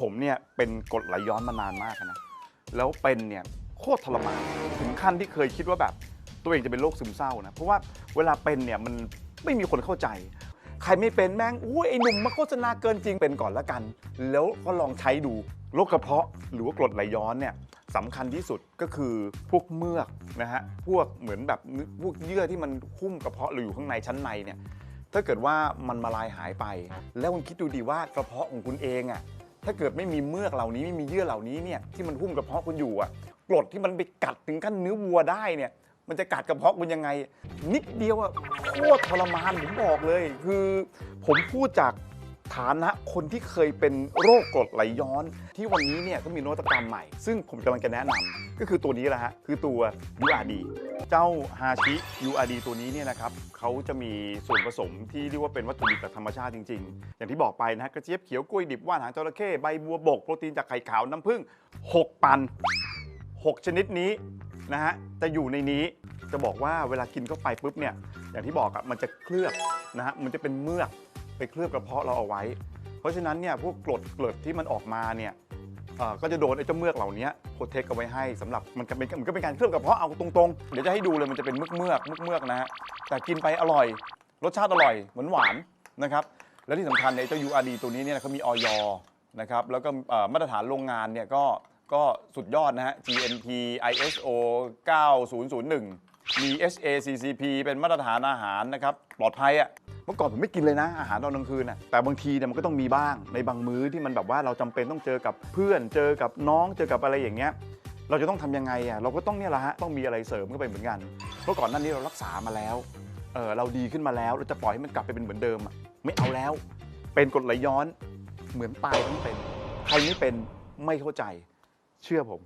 ผมเนี่ยเป็นกรดไหลย้อนมานานมากนะ แล้วเป็นเนี่ยโคตรทรมานถึงขั้นที่เคยคิดว่าแบบ ตัวเองจะเป็นโรคซึมเศร้านะ เพราะว่าเวลาเป็นเนี่ยมันไม่มีคนเข้าใจ ใครไม่เป็นแม่งอุ้ยไอ้หนุ่มมาโฆษณาเกินจริงเป็นก่อนละกัน แล้วก็ลองใช้ดูโรคกระเพาะหรือว่ากรดไหลย้อนเนี่ยสำคัญที่สุดก็คือพวกเมือกนะฮะพวกเหมือนแบบพวกเยื่อที่มันหุ้มกระเพาะหรืออยู่ข้างในชั้นในเนี่ยถ้าเกิดว่ามันมาลายหายไป แล้วคุณคิดดูดีว่ากระเพาะของคุณเองอะ ถ้าเกิดไม่มีเมือกเหล่านี้ไม่มีเยื่อเหล่านี้เนี่ยที่มันหุ้มกระเพาะคุณอยู่อะกรดที่มันไปกัดถึงขั้นเนื้อวัวได้เนี่ย มันจะกัดกระเพาะคุณยังไง นิดเดียวอะโคตรทรมานผมบอกเลย คือผมพูดจาก ฐานะคนที่เคยเป็นโรคกรดไหลย้อน ที่วันนี้เนี่ยก็มีนวัตกรรมใหม่ ซึ่งผมกำลังจะแนะนำก็คือตัวนี้แหละฮะคือตัว URD เจ้าฮาชิ URD ตัวนี้เนี่ยนะครับเขาจะมีส่วนผสมที่เรียกว่าเป็นวัตถุดิบจากธรรมชาติจริง ๆ อย่างที่บอกไปนะกระเจี๊ยบเขียวกล้วยดิบว่านหางจระเข้ใบบัวบกโปรตีนจากไข่ขาวน้ำผึ้ง6 ปัน 6 ชนิดนี้นะฮะจะอยู่ในนี้จะบอกว่าเวลากินเข้าไปปุ๊บเนี่ยอย่างที่บอกอะมันจะเคลือบนะฮะมันจะเป็นเมือก ไปเคลือบกระเพาะเราเอาไว้ เพราะฉะนั้นเนี่ยพวกกรดเกลืดที่มันออกมาเนี่ยเอ่อก็จะโดนไอ้เจ้าเมือกเหล่านี้โปรเทคเอาไว้ให้สำหรับมันก็เป็นมันก็เป็นการเคลือบกระเพาะเอาตรงๆ เดี๋ยวจะให้ดูเลยมันจะเป็นเมือกเมือกเมือกเมือกนะฮะแต่กินไปอร่อย รสชาติอร่อยหวานหวานๆนะครับและที่สำคัญในยเจ้า URD ตัวนี้เนี่ยเขามีออยนะครับแล้วก็เอ่อมาตรฐานโรงงานเนี่ยก็ก็สุดยอดนะฮะ GMP ISO 9001 มี HACCP เป็นมาตรฐานอาหารนะครับปลอดภัยอะ่ะ เมื่อก่อนผมไม่กินเลยนะ อาหารตอนกลางคืนน่ะแต่บางทีเนี่ยมันก็ต้องมีบ้างในบางมื้อที่มันแบบว่าเราจำเป็นต้องเจอกับเพื่อน เจอกับน้องเจอกับอะไรอย่างเงี้ย เราจะต้องทำยังไงอะเราก็ต้องเนี่ยแหละฮะต้องมีอะไรเสริมเข้าไปเหมือนกัน เพราะก่อนหน้านี้เรารักษามาแล้วเออเราดีขึ้นมาแล้วเราจะปล่อยให้มันกลับไปเป็นเหมือนเดิมอะไม่เอาแล้ว เป็นกรดไหลย้อนเหมือนตายทั้งเป็นใครไม่เป็นไม่เข้าใจเชื่อผม